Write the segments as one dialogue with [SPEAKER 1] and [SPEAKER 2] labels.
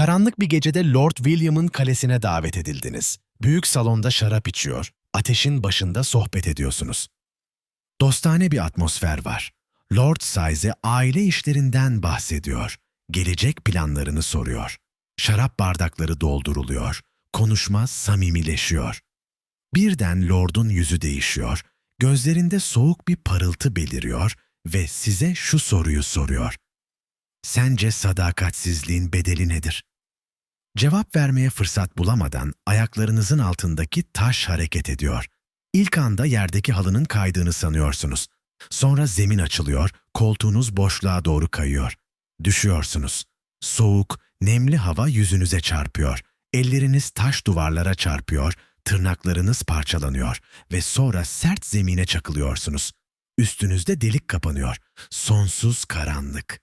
[SPEAKER 1] Karanlık bir gecede Lord William'ın kalesine davet edildiniz. Büyük salonda şarap içiyor, ateşin başında sohbet ediyorsunuz. Dostane bir atmosfer var. Lord size aile işlerinden bahsediyor. Gelecek planlarını soruyor. Şarap bardakları dolduruluyor. Konuşma samimileşiyor. Birden Lord'un yüzü değişiyor. Gözlerinde soğuk bir parıltı beliriyor ve size şu soruyu soruyor. Sence sadakatsizliğin bedeli nedir? Cevap vermeye fırsat bulamadan ayaklarınızın altındaki taş hareket ediyor. İlk anda yerdeki halının kaydığını sanıyorsunuz. Sonra zemin açılıyor, koltuğunuz boşluğa doğru kayıyor. Düşüyorsunuz. Soğuk, nemli hava yüzünüze çarpıyor. Elleriniz taş duvarlara çarpıyor, tırnaklarınız parçalanıyor ve sonra sert zemine çakılıyorsunuz. Üstünüzde delik kapanıyor. Sonsuz karanlık.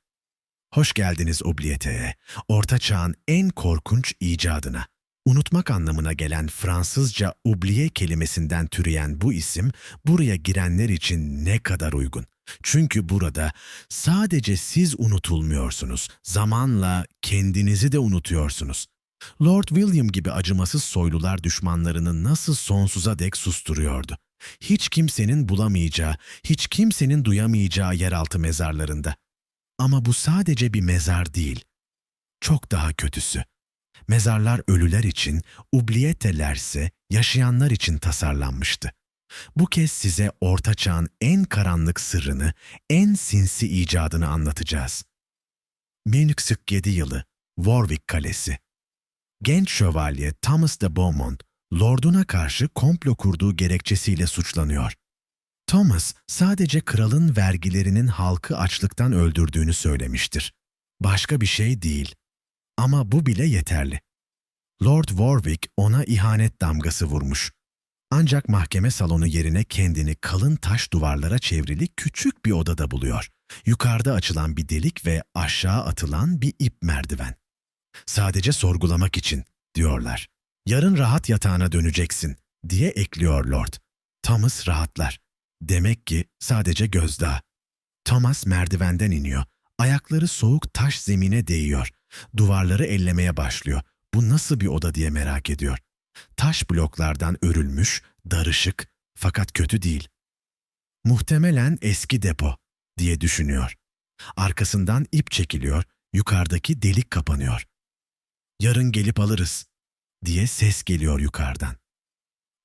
[SPEAKER 1] Hoş geldiniz Obliyete'ye, Orta Çağ'ın en korkunç icadına. Unutmak anlamına gelen Fransızca oublier kelimesinden türeyen bu isim buraya girenler için ne kadar uygun. Çünkü burada sadece siz unutulmuyorsunuz, zamanla kendinizi de unutuyorsunuz. Lord William gibi acımasız soylular düşmanlarını nasıl sonsuza dek susturuyordu. Hiç kimsenin bulamayacağı, hiç kimsenin duyamayacağı yeraltı mezarlarında. Ama bu sadece bir mezar değil. Çok daha kötüsü. Mezarlar ölüler için, ubliyetelerse yaşayanlar için tasarlanmıştı. Bu kez size Orta Çağ'ın en karanlık sırrını, en sinsi icadını anlatacağız. 1047 yılı, Warwick Kalesi. Genç şövalye Thomas de Beaumont, Lord'una karşı komplo kurduğu gerekçesiyle suçlanıyor. Thomas sadece kralın vergilerinin halkı açlıktan öldürdüğünü söylemiştir. Başka bir şey değil. Ama bu bile yeterli. Lord Warwick ona ihanet damgası vurmuş. Ancak mahkeme salonu yerine kendini kalın taş duvarlara çevrili küçük bir odada buluyor. Yukarıda açılan bir delik ve aşağı atılan bir ip merdiven. Sadece sorgulamak için, diyorlar. Yarın rahat yatağına döneceksin, diye ekliyor Lord. Thomas rahatlar. Demek ki sadece gözdağı. Thomas merdivenden iniyor. Ayakları soğuk taş zemine değiyor. Duvarları ellemeye başlıyor. Bu nasıl bir oda diye merak ediyor. Taş bloklardan örülmüş, darışık fakat kötü değil. Muhtemelen eski depo diye düşünüyor. Arkasından ip çekiliyor, yukarıdaki delik kapanıyor. Yarın gelip alırız diye ses geliyor yukarıdan.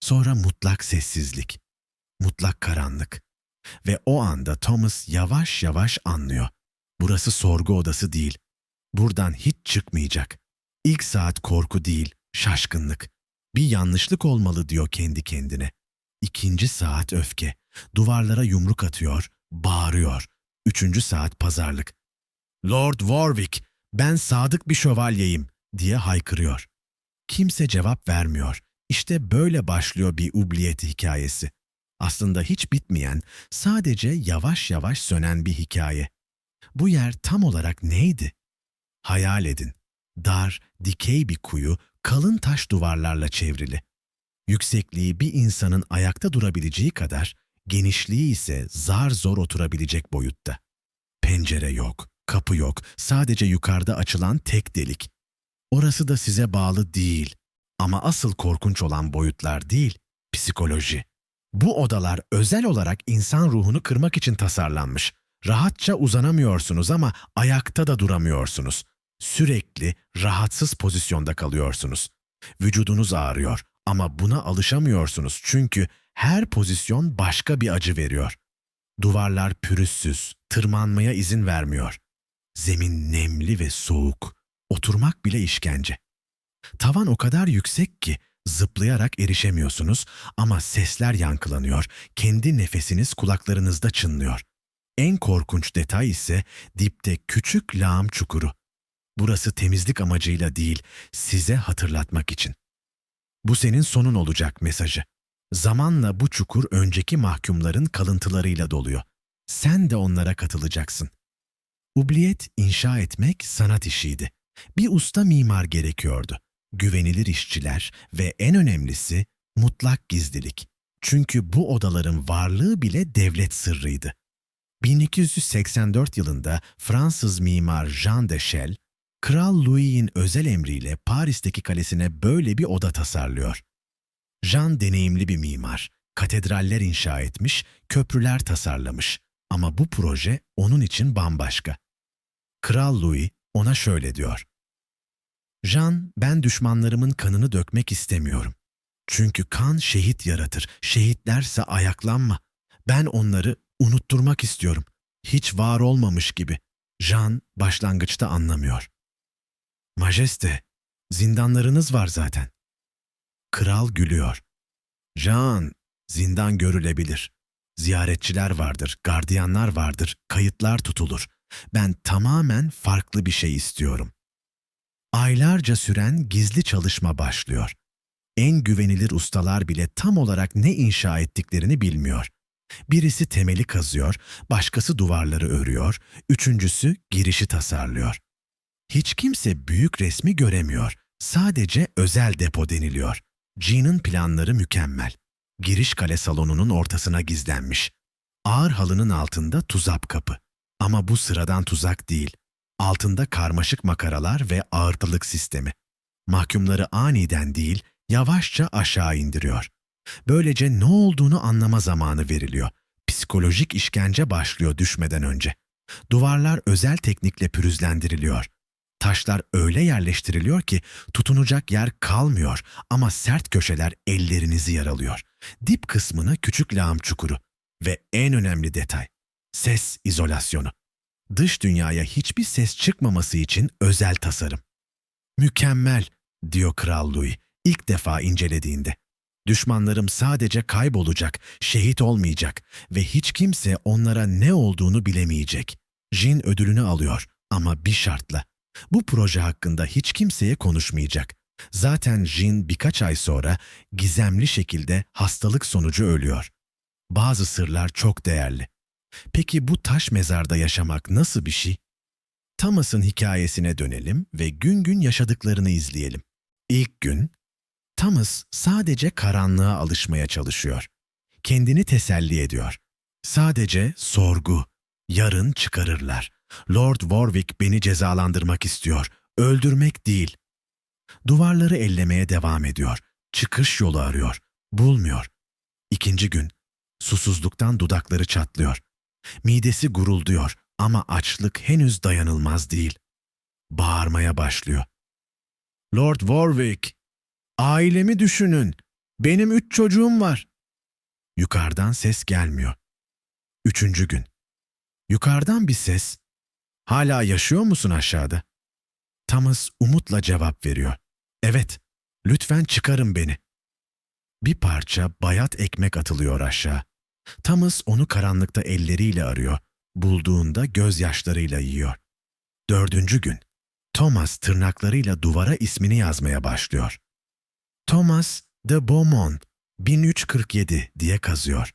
[SPEAKER 1] Sonra mutlak sessizlik mutlak karanlık. Ve o anda Thomas yavaş yavaş anlıyor. Burası sorgu odası değil. Buradan hiç çıkmayacak. İlk saat korku değil, şaşkınlık. Bir yanlışlık olmalı diyor kendi kendine. İkinci saat öfke. Duvarlara yumruk atıyor, bağırıyor. Üçüncü saat pazarlık. Lord Warwick, ben sadık bir şövalyeyim diye haykırıyor. Kimse cevap vermiyor. İşte böyle başlıyor bir ubliyeti hikayesi aslında hiç bitmeyen, sadece yavaş yavaş sönen bir hikaye. Bu yer tam olarak neydi? Hayal edin. Dar, dikey bir kuyu, kalın taş duvarlarla çevrili. Yüksekliği bir insanın ayakta durabileceği kadar, genişliği ise zar zor oturabilecek boyutta. Pencere yok, kapı yok, sadece yukarıda açılan tek delik. Orası da size bağlı değil. Ama asıl korkunç olan boyutlar değil, psikoloji. Bu odalar özel olarak insan ruhunu kırmak için tasarlanmış. Rahatça uzanamıyorsunuz ama ayakta da duramıyorsunuz. Sürekli rahatsız pozisyonda kalıyorsunuz. Vücudunuz ağrıyor ama buna alışamıyorsunuz çünkü her pozisyon başka bir acı veriyor. Duvarlar pürüzsüz, tırmanmaya izin vermiyor. Zemin nemli ve soğuk. Oturmak bile işkence. Tavan o kadar yüksek ki Zıplayarak erişemiyorsunuz ama sesler yankılanıyor, kendi nefesiniz kulaklarınızda çınlıyor. En korkunç detay ise dipte küçük lağım çukuru. Burası temizlik amacıyla değil, size hatırlatmak için. Bu senin sonun olacak mesajı. Zamanla bu çukur önceki mahkumların kalıntılarıyla doluyor. Sen de onlara katılacaksın. Ubliyet inşa etmek sanat işiydi. Bir usta mimar gerekiyordu güvenilir işçiler ve en önemlisi mutlak gizlilik. Çünkü bu odaların varlığı bile devlet sırrıydı. 1284 yılında Fransız mimar Jean de Chelles, Kral Louis'in özel emriyle Paris'teki kalesine böyle bir oda tasarlıyor. Jean deneyimli bir mimar. Katedraller inşa etmiş, köprüler tasarlamış. Ama bu proje onun için bambaşka. Kral Louis ona şöyle diyor. Jean, ben düşmanlarımın kanını dökmek istemiyorum. Çünkü kan şehit yaratır, şehitlerse ayaklanma. Ben onları unutturmak istiyorum. Hiç var olmamış gibi. Jean başlangıçta anlamıyor. Majeste, zindanlarınız var zaten. Kral gülüyor. Jean, zindan görülebilir. Ziyaretçiler vardır, gardiyanlar vardır, kayıtlar tutulur. Ben tamamen farklı bir şey istiyorum. Aylarca süren gizli çalışma başlıyor. En güvenilir ustalar bile tam olarak ne inşa ettiklerini bilmiyor. Birisi temeli kazıyor, başkası duvarları örüyor, üçüncüsü girişi tasarlıyor. Hiç kimse büyük resmi göremiyor. Sadece özel depo deniliyor. Jean'ın planları mükemmel. Giriş kale salonunun ortasına gizlenmiş. Ağır halının altında tuzak kapı. Ama bu sıradan tuzak değil. Altında karmaşık makaralar ve ağırtılık sistemi. Mahkumları aniden değil, yavaşça aşağı indiriyor. Böylece ne olduğunu anlama zamanı veriliyor. Psikolojik işkence başlıyor düşmeden önce. Duvarlar özel teknikle pürüzlendiriliyor. Taşlar öyle yerleştiriliyor ki tutunacak yer kalmıyor ama sert köşeler ellerinizi yaralıyor. Dip kısmına küçük lağım çukuru ve en önemli detay ses izolasyonu. Dış dünyaya hiçbir ses çıkmaması için özel tasarım. Mükemmel, diyor Kral Louis ilk defa incelediğinde. Düşmanlarım sadece kaybolacak, şehit olmayacak ve hiç kimse onlara ne olduğunu bilemeyecek. Jin ödülünü alıyor ama bir şartla. Bu proje hakkında hiç kimseye konuşmayacak. Zaten Jin birkaç ay sonra gizemli şekilde hastalık sonucu ölüyor. Bazı sırlar çok değerli. Peki bu taş mezarda yaşamak nasıl bir şey? Thomas'ın hikayesine dönelim ve gün gün yaşadıklarını izleyelim. İlk gün, Thomas sadece karanlığa alışmaya çalışıyor. Kendini teselli ediyor. Sadece sorgu. Yarın çıkarırlar. Lord Warwick beni cezalandırmak istiyor. Öldürmek değil. Duvarları ellemeye devam ediyor. Çıkış yolu arıyor. Bulmuyor. İkinci gün. Susuzluktan dudakları çatlıyor. Midesi gurulduyor ama açlık henüz dayanılmaz değil. Bağırmaya başlıyor. Lord Warwick, ailemi düşünün. Benim üç çocuğum var. Yukarıdan ses gelmiyor. Üçüncü gün. Yukarıdan bir ses. Hala yaşıyor musun aşağıda? Thomas umutla cevap veriyor. Evet, lütfen çıkarın beni. Bir parça bayat ekmek atılıyor aşağı. Thomas onu karanlıkta elleriyle arıyor. Bulduğunda gözyaşlarıyla yiyor. Dördüncü gün. Thomas tırnaklarıyla duvara ismini yazmaya başlıyor. Thomas de Beaumont 1347 diye kazıyor.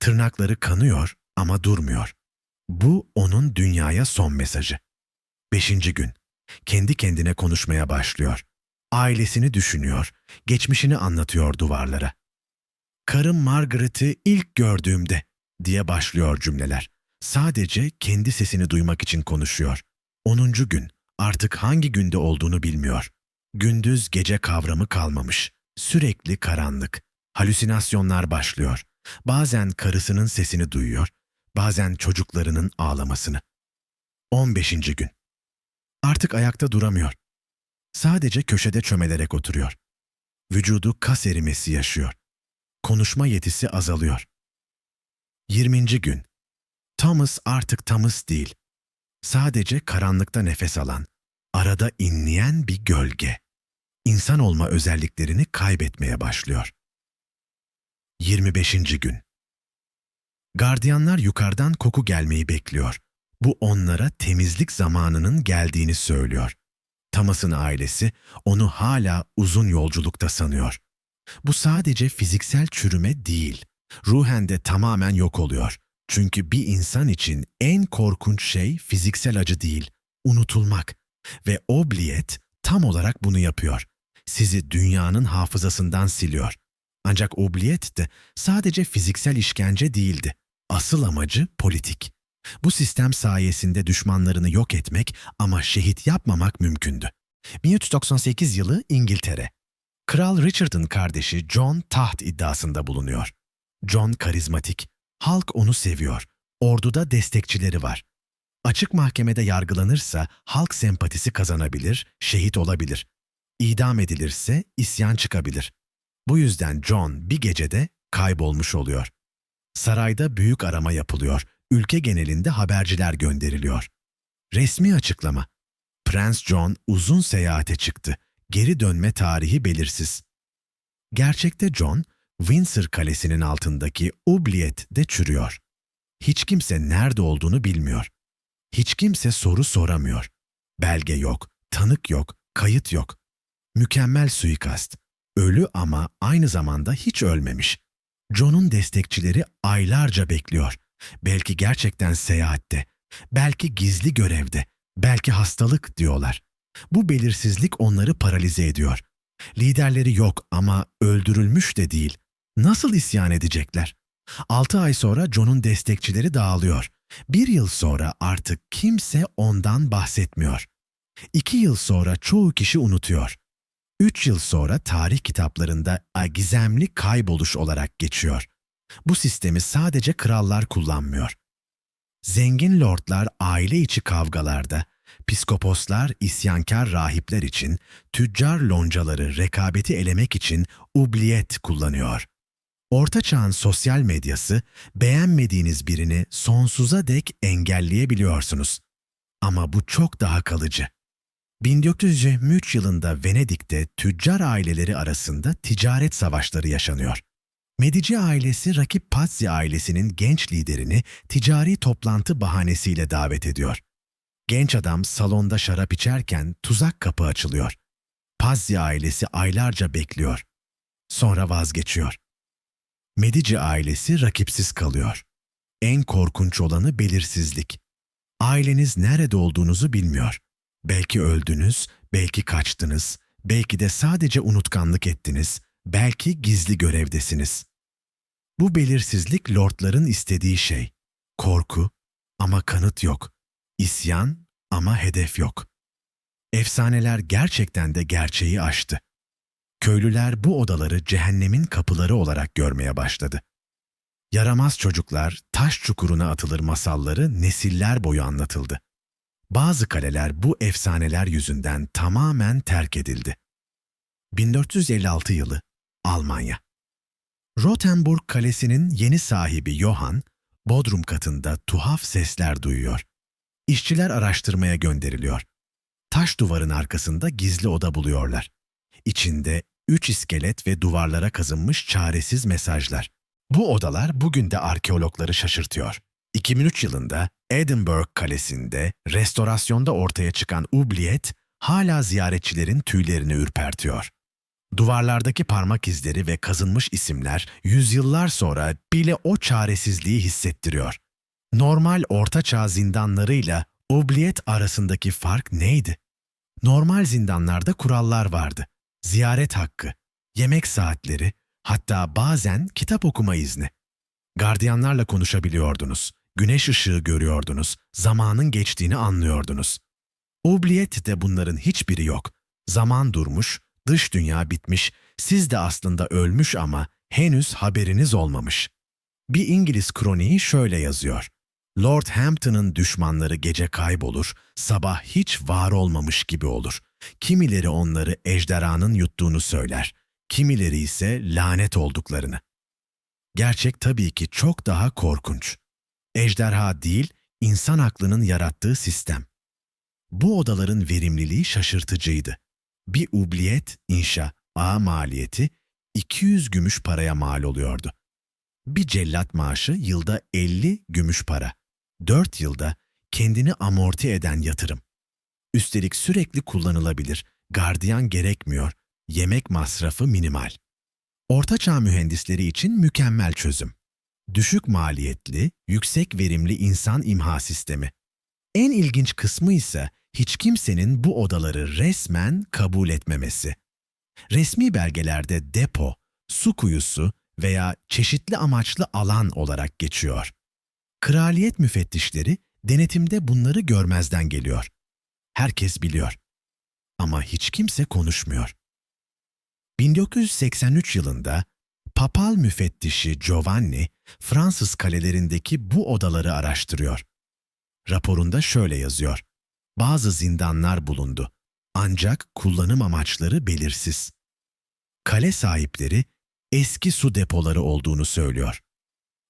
[SPEAKER 1] Tırnakları kanıyor ama durmuyor. Bu onun dünyaya son mesajı. Beşinci gün. Kendi kendine konuşmaya başlıyor. Ailesini düşünüyor, geçmişini anlatıyor duvarlara. Karım Margaret'i ilk gördüğümde diye başlıyor cümleler. Sadece kendi sesini duymak için konuşuyor. Onuncu gün. Artık hangi günde olduğunu bilmiyor. Gündüz gece kavramı kalmamış. Sürekli karanlık. Halüsinasyonlar başlıyor. Bazen karısının sesini duyuyor, bazen çocuklarının ağlamasını. 15. gün. Artık ayakta duramıyor. Sadece köşede çömelerek oturuyor. Vücudu kas erimesi yaşıyor. Konuşma yetisi azalıyor. 20. gün. Thomas artık Thomas değil. Sadece karanlıkta nefes alan, arada inleyen bir gölge. İnsan olma özelliklerini kaybetmeye başlıyor. 25. gün. Gardiyanlar yukarıdan koku gelmeyi bekliyor. Bu onlara temizlik zamanının geldiğini söylüyor. Thomas'ın ailesi onu hala uzun yolculukta sanıyor. Bu sadece fiziksel çürüme değil, ruhen de tamamen yok oluyor. Çünkü bir insan için en korkunç şey fiziksel acı değil, unutulmak. Ve obliyet tam olarak bunu yapıyor. Sizi dünyanın hafızasından siliyor. Ancak obliyet de sadece fiziksel işkence değildi. Asıl amacı politik. Bu sistem sayesinde düşmanlarını yok etmek ama şehit yapmamak mümkündü. 1398 yılı İngiltere. Kral Richard'ın kardeşi John taht iddiasında bulunuyor. John karizmatik, halk onu seviyor, orduda destekçileri var. Açık mahkemede yargılanırsa halk sempatisi kazanabilir, şehit olabilir. İdam edilirse isyan çıkabilir. Bu yüzden John bir gecede kaybolmuş oluyor. Sarayda büyük arama yapılıyor, ülke genelinde haberciler gönderiliyor. Resmi açıklama. Prens John uzun seyahate çıktı. Geri dönme tarihi belirsiz. Gerçekte John, Windsor Kalesi'nin altındaki Oubliette'de çürüyor. Hiç kimse nerede olduğunu bilmiyor. Hiç kimse soru soramıyor. Belge yok, tanık yok, kayıt yok. Mükemmel suikast. Ölü ama aynı zamanda hiç ölmemiş. John'un destekçileri aylarca bekliyor. Belki gerçekten seyahatte, belki gizli görevde, belki hastalık diyorlar. Bu belirsizlik onları paralize ediyor. Liderleri yok ama öldürülmüş de değil. Nasıl isyan edecekler? Altı ay sonra John'un destekçileri dağılıyor. Bir yıl sonra artık kimse ondan bahsetmiyor. İki yıl sonra çoğu kişi unutuyor. Üç yıl sonra tarih kitaplarında gizemli kayboluş olarak geçiyor. Bu sistemi sadece krallar kullanmıyor. Zengin lordlar aile içi kavgalarda, piskoposlar isyankar rahipler için, tüccar loncaları rekabeti elemek için ubliyet kullanıyor. Orta Çağ'ın sosyal medyası, beğenmediğiniz birini sonsuza dek engelleyebiliyorsunuz. Ama bu çok daha kalıcı. 1923 yılında Venedik'te tüccar aileleri arasında ticaret savaşları yaşanıyor. Medici ailesi rakip Pazzi ailesinin genç liderini ticari toplantı bahanesiyle davet ediyor. Genç adam salonda şarap içerken tuzak kapı açılıyor. Pazzi ailesi aylarca bekliyor. Sonra vazgeçiyor. Medici ailesi rakipsiz kalıyor. En korkunç olanı belirsizlik. Aileniz nerede olduğunuzu bilmiyor. Belki öldünüz, belki kaçtınız, belki de sadece unutkanlık ettiniz, belki gizli görevdesiniz. Bu belirsizlik lordların istediği şey. Korku ama kanıt yok. İsyan ama hedef yok. Efsaneler gerçekten de gerçeği aştı. Köylüler bu odaları cehennemin kapıları olarak görmeye başladı. Yaramaz çocuklar taş çukuruna atılır masalları nesiller boyu anlatıldı. Bazı kaleler bu efsaneler yüzünden tamamen terk edildi. 1456 yılı Almanya Rothenburg Kalesi'nin yeni sahibi Johann, bodrum katında tuhaf sesler duyuyor. İşçiler araştırmaya gönderiliyor. Taş duvarın arkasında gizli oda buluyorlar. İçinde üç iskelet ve duvarlara kazınmış çaresiz mesajlar. Bu odalar bugün de arkeologları şaşırtıyor. 2003 yılında Edinburgh Kalesi'nde restorasyonda ortaya çıkan Oubliette hala ziyaretçilerin tüylerini ürpertiyor. Duvarlardaki parmak izleri ve kazınmış isimler yüzyıllar sonra bile o çaresizliği hissettiriyor. Normal ortaçağ zindanlarıyla Oubliette arasındaki fark neydi? Normal zindanlarda kurallar vardı. Ziyaret hakkı, yemek saatleri, hatta bazen kitap okuma izni. Gardiyanlarla konuşabiliyordunuz, güneş ışığı görüyordunuz, zamanın geçtiğini anlıyordunuz. Oubliette'de bunların hiçbiri yok. Zaman durmuş, dış dünya bitmiş, siz de aslında ölmüş ama henüz haberiniz olmamış. Bir İngiliz kroniği şöyle yazıyor. Lord Hampton'ın düşmanları gece kaybolur, sabah hiç var olmamış gibi olur. Kimileri onları ejderhanın yuttuğunu söyler, kimileri ise lanet olduklarını. Gerçek tabii ki çok daha korkunç. Ejderha değil, insan aklının yarattığı sistem. Bu odaların verimliliği şaşırtıcıydı. Bir ubliyet inşa A maliyeti 200 gümüş paraya mal oluyordu. Bir cellat maaşı yılda 50 gümüş para. 4 yılda kendini amorti eden yatırım. Üstelik sürekli kullanılabilir, gardiyan gerekmiyor, yemek masrafı minimal. Ortaçağ mühendisleri için mükemmel çözüm. Düşük maliyetli, yüksek verimli insan imha sistemi. En ilginç kısmı ise hiç kimsenin bu odaları resmen kabul etmemesi. Resmi belgelerde depo, su kuyusu veya çeşitli amaçlı alan olarak geçiyor. Kraliyet müfettişleri denetimde bunları görmezden geliyor. Herkes biliyor. Ama hiç kimse konuşmuyor. 1983 yılında papal müfettişi Giovanni Fransız kalelerindeki bu odaları araştırıyor. Raporunda şöyle yazıyor. Bazı zindanlar bulundu. Ancak kullanım amaçları belirsiz. Kale sahipleri eski su depoları olduğunu söylüyor.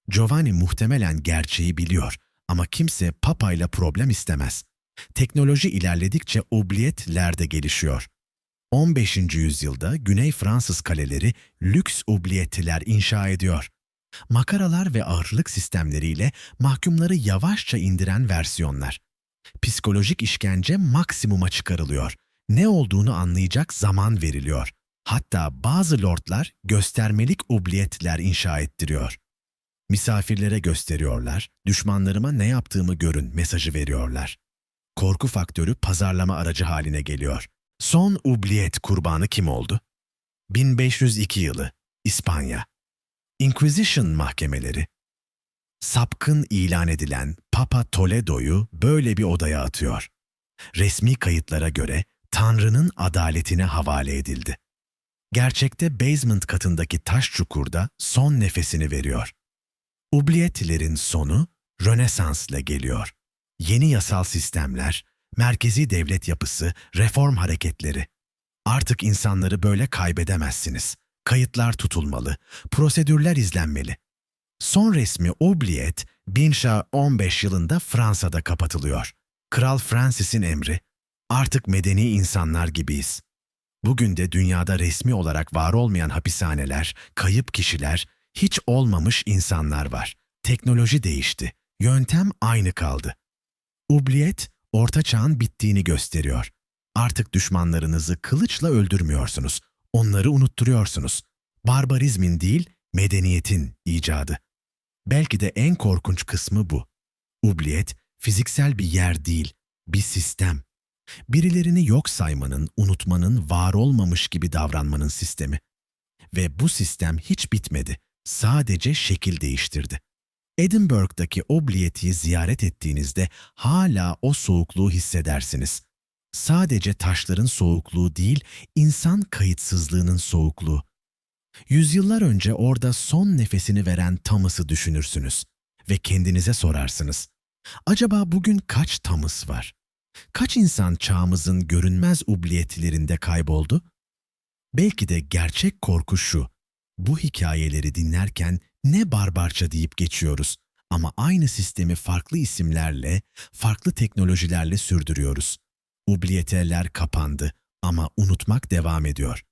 [SPEAKER 1] Giovanni muhtemelen gerçeği biliyor ama kimse papayla problem istemez. Teknoloji ilerledikçe obliyetler de gelişiyor. 15. yüzyılda Güney Fransız kaleleri lüks obliyettiler inşa ediyor. Makaralar ve ağırlık sistemleriyle mahkumları yavaşça indiren versiyonlar. Psikolojik işkence maksimuma çıkarılıyor. Ne olduğunu anlayacak zaman veriliyor. Hatta bazı lordlar göstermelik obliyetler inşa ettiriyor. Misafirlere gösteriyorlar, düşmanlarıma ne yaptığımı görün mesajı veriyorlar. Korku faktörü pazarlama aracı haline geliyor. Son ubliyet kurbanı kim oldu? 1502 yılı, İspanya. Inquisition mahkemeleri. Sapkın ilan edilen Papa Toledo'yu böyle bir odaya atıyor. Resmi kayıtlara göre Tanrı'nın adaletine havale edildi. Gerçekte basement katındaki taş çukurda son nefesini veriyor. Ubliyetlerin sonu Rönesans'la geliyor. Yeni yasal sistemler, merkezi devlet yapısı, reform hareketleri. Artık insanları böyle kaybedemezsiniz. Kayıtlar tutulmalı, prosedürler izlenmeli. Son resmi Obliyet 1515 yılında Fransa'da kapatılıyor. Kral Francis'in emri. Artık medeni insanlar gibiyiz. Bugün de dünyada resmi olarak var olmayan hapishaneler, kayıp kişiler, hiç olmamış insanlar var. Teknoloji değişti. Yöntem aynı kaldı. Ubliyet, orta çağın bittiğini gösteriyor. Artık düşmanlarınızı kılıçla öldürmüyorsunuz. Onları unutturuyorsunuz. Barbarizmin değil, medeniyetin icadı. Belki de en korkunç kısmı bu. Ubliyet, fiziksel bir yer değil, bir sistem. Birilerini yok saymanın, unutmanın, var olmamış gibi davranmanın sistemi. Ve bu sistem hiç bitmedi. Sadece şekil değiştirdi. Edinburgh'daki Obliyet'i ziyaret ettiğinizde hala o soğukluğu hissedersiniz. Sadece taşların soğukluğu değil, insan kayıtsızlığının soğukluğu. Yüzyıllar önce orada son nefesini veren Thomas'ı düşünürsünüz ve kendinize sorarsınız. Acaba bugün kaç Thomas var? Kaç insan çağımızın görünmez ubliyetlerinde kayboldu? Belki de gerçek korku şu. Bu hikayeleri dinlerken ne barbarca deyip geçiyoruz ama aynı sistemi farklı isimlerle, farklı teknolojilerle sürdürüyoruz. Ubliyeteler kapandı ama unutmak devam ediyor.